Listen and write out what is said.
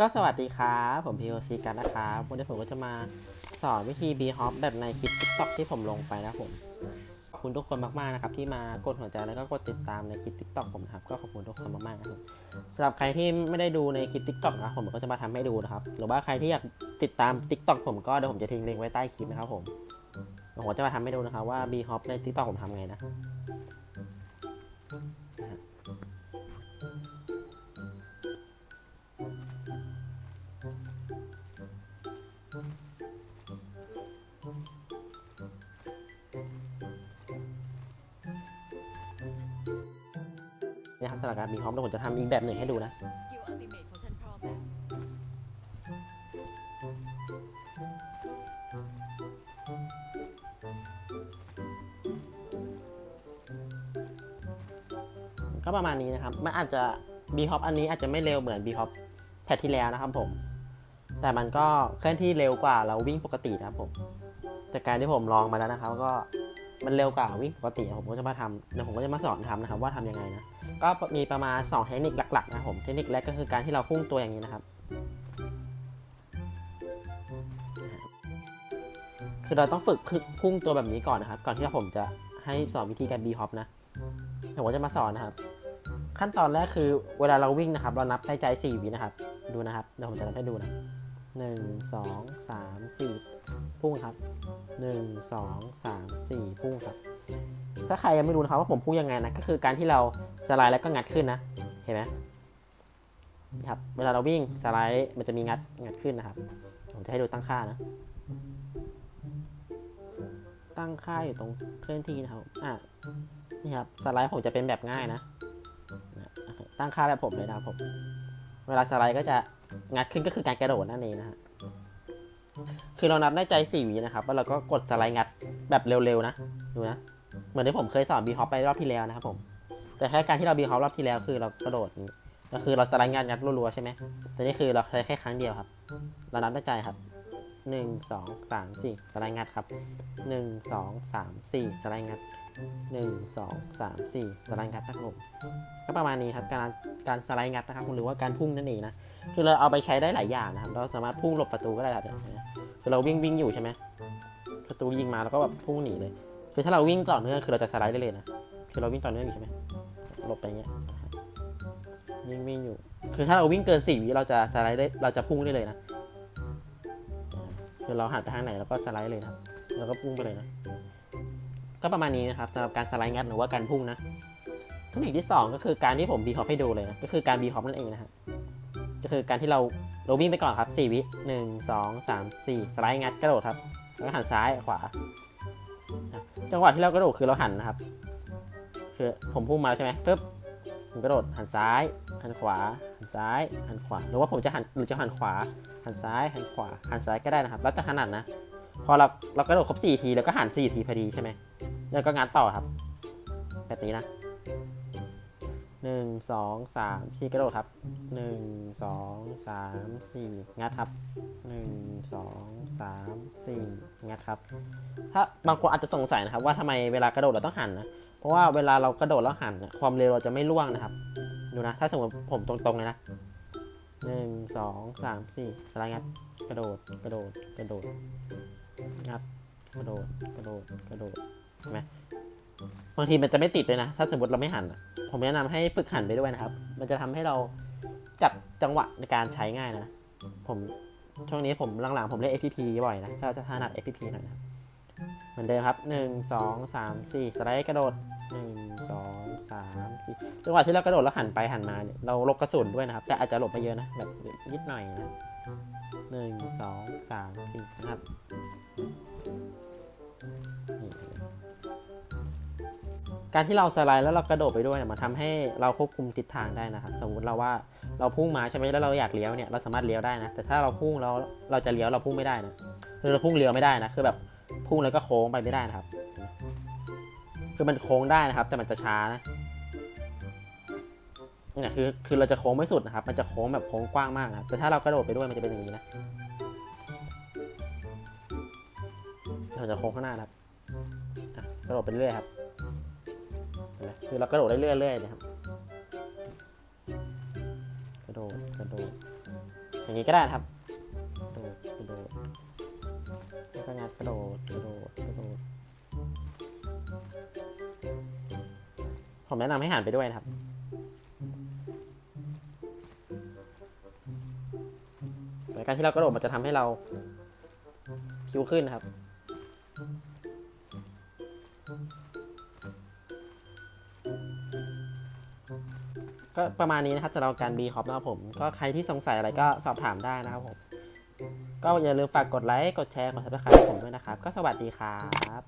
ก็สวัสดีครับผม POC กันนะครับวันนี้ผมก็จะมาสอนวิธี B Hop แบบในคลิป TikTok ที่ผมลงไปนะครับผม ขอบคุณทุกคนมากๆนะครับ ที่มากดหัวใจแล้วก็กดติดตามในคลิป TikTok ผมนะครับ ก็ขอบคุณทุกคนมากๆนะครับสำหรับใครที่ไม่ได้ดูในคลิป TikTok นะผมก็จะมาทำให้ดูนะครับ หรือว่าใครที่อยากติดตาม TikTok ผมก็เดี๋ยวผมจะทิ้งลิงก์ไว้ใต้คลิปนะครับผมผมจะมาทำให้ดูนะครับว่า B Hop ใน TikTok ผมทำไงนะ นะครับสำหรับการ B Hop เดี๋ยวผมจะทำอีกแบบหนึ่งให้ดูนะสกิลอัลติเมทของฉันพร้อมแล้วก็ประมาณนี้นะครับ มันอาจจะ B Hop อันนี้อาจจะไม่เร็วเหมือน B Hop แพทที่แล้วนะครับผม แต่มันก็เคลื่อนที่เร็วกว่าเราวิ่งปกตินะครับผม จากการที่ผมลองมาแล้วนะครับ ก็มันเร็วกว่าวิ่งปกติผมก็จะมาทำเดี๋ยวผมก็จะมาสอนทำนะครับ ว่าทำยังไงนะ ก็มีประมาณ 2 เทคนิคหลักๆนะครับผม เทคนิคแรกก็คือการที่เราพุ่งตัวอย่างนี้นะครับ คือเราต้องฝึกพุ่งตัวแบบนี้ก่อนนะครับ ก่อนที่ผมจะให้สอนวิธีการ B Hop นะเดี๋ยวผมจะมาสอนนะครับ ขั้นตอนแรกคือเวลาเราวิ่งนะครับ เรานับในใจ 4 วินะครับ ดูนะครับ เดี๋ยวผมจะนับให้ดูนะหนึ่งสองสามสี่พุ่งครับหนึ่งสองสามสี่พุ่งครับ ถ้าใครยังไม่รู้นะครับว่าผมพุ่งยังไงนะ ก็คือการที่เราสไลด์แล้วก็งัดขึ้นนะ เห็นไหมนี่ครับ เวลาเราวิ่งสไลด์มันจะมีงัดงัดขึ้นนะครับ ผมจะให้ดูตั้งค่านะ ตั้งค่าอยู่ตรงเคลื่อนที่นะครับ อะ นี่ครับ สไลด์ผมจะเป็นแบบง่ายนะนะ ตั้งค่าแบบผมเลยนะครับผม เวลาสไลด์ก็จะงัดขึ้นก็คือการกระโดดนั่นเองนะฮะคือเรานับได้ใจ4วินะครับ แล้วเราก็กดสไลด์งัดแบบเร็วๆนะ ดูนะ เหมือนที่ผมเคยสอนบีฮอปไปรอบที่แล้วนะครับผม แต่แค่การที่เราบีฮอปรอบที่แล้วคือเรากระโดดก็คือเราสไลด์งัดงัดรัวๆใช่ไหมแต่นี่คือเราใช้แค่ครั้งเดียวครับ เรานับได้ใจครับหนึ่งสองสามสี่สไลด์งัดครับหนึ่งสองสามสี่สไลด์งัดหนึ่งสองสามสี่สไลด์งัดนะครับผมก็ประมาณนี้ครับการการสไลด์งัดนะครับหรือว่าการพุ่งนั่นเองนะคือเราเอาไปใช้ได้หลายอย่างนะครับ เราสามารถพุ่งหลบประตูก็ได้ครับเนี่ยคือเราวิ่งวิ่งอยู่ใช่ไหมประตูยิงมาแล้วก็แบบพุ่งหนีเลย คือถ้าเราวิ่งต่อเนื่องคือเราจะสไลด์ได้เลยนะ คือเราวิ่งต่อเนื่องอยู่ใช่ไหมหลบไปเงี้ยวิ่งวิ่งอยู่ คือถ้าเราวิ่งเกินสี่วิเราจะสไลด์ได้ เราจะพุ่งได้เลยนะ คือเราหันไปทางไหนเราก็สไลด์เลยนะครับแล้วก็พุ่งไปเลยนะ ก็ประมาณนี้นะครับสำหรับการสไลด์งัดหรือว่าการพุ่งนะเทคนิคที่ 2 ก็คือการที่ผมบีฮอปให้ดูเลยนะ ก็คือการบีฮอปนั่นเองนะฮะก็คือการที่เราเราวิ่งไปก่อนครับ 4 วิหนึ่งสองสามสี่สไลด์งัดกระโดดครับ แล้วก็หันซ้ายขวา จังหวะที่เรากระโดดคือเราหันนะครับ คือผมพุ่งมาใช่ไหมปึ๊บผมกระโดดหันซ้าย หันขวา หันซ้าย หันขวา หรือว่าผมจะหันหรือจะหันขวา หันซ้าย หันขวา หันซ้ายก็ได้นะครับ แล้วแต่ถนัดนะ พอเราเรากระโดดครบ4ทีแล้วก็หัน4ทีพอดีใช่ไหมแล้วก็งานต่อครับ แบบนี้นะ หนึ่งสองสามสี่กระโดดครับหนึ่งสองสามสี่งัดครับหนึ่งสองสามสี่งัดครับ ถ้าบางคนอาจจะสงสัยนะครับ ว่าทำไมเวลากระโดดเราต้องหันนะเพราะว่าเวลาเรากระโดดแล้วหันความเร็วเราจะไม่ล่วงนะครับ ดูนะ ถ้าสมมติผมตรงๆเลยนะหนึ่งสองสามสี่สไลด์งัดกระโดดกระโดดกระโดดงัดกระโดดกระโดดกระโดดใช่ไหม บางทีมันจะไม่ติดเลยนะ ถ้าสมมติเราไม่หัน ผมแนะนำให้ฝึกหันไปด้วยนะครับ มันจะทำให้เราจับจังหวะในการใช้ง่ายนะ ผมช่วงนี้ผมหลังๆผมเล่น FPP บ่อยนะถ้าจะถนัด FPP หน่อยนะเหมือนเดิมครับหนึ่งสองสามสี่สไลด์กระโดดหนึ่งสองสามสี่จังหวะที่เรากระโดดแล้วหันไปหันมาเนี่ยเราลบกระสุนด้วยนะครับ แต่อาจจะหลบไปเยอะนะแบบนิดหน่อยนะหนึ่งสองสามสี่นะครับ การที่เราสไลด์แล้วเรากระโดดไปด้วยเนี่ยมันทำให้เราควบคุมทิศทางได้นะครับ สมมติเราว่าเราพุ่งมาใช่ไหมแล้วเราอยากเลี้ยวเนี่ยเราสามารถเลี้ยวได้นะ แต่ถ้าเราพุ่งแล้วเราจะเลี้ยวเราพุ่งไม่ได้นะคือเราพุ่งเลี้ยวไม่ได้นะคือแบบพุ่งแล้วก็โค้งไปไม่ได้นะครับ คือมันโค้งได้นะครับ แต่มันจะช้านะเนี่ยคือคือเราจะโค้งไม่สุดนะครับ มันจะโค้งแบบโค้งกว้างมากนะครับแต่ถ้าเรากระโดดไปด้วยมันจะเป็นอย่างนี้นะเราจะโค้งข้างหน้านะครับกระโดดไปเรื่อยครับ คือเรากระโดดได้เรื่อยๆนะครับ กระโดด กระโดด อย่างนี้ก็ได้ครับ กระโดด กระโดดแล้วก็งัดกระโดด กระโดด กระโดด ผมแนะนำให้หันไปด้วยนะครับการที่เรากระโดดมันจะทำให้เราคิ้วขึ้นนะครับ ก็ประมาณนี้นะครับสำหรับการ B ฮอปนะครับผม ก็ใครที่สงสัยอะไรก็สอบถามได้นะครับผม ก็อย่าลืมฝากกดไลค์ กดแชร์ กด subscribe ให้ผมด้วยนะครับ ก็สวัสดีครับ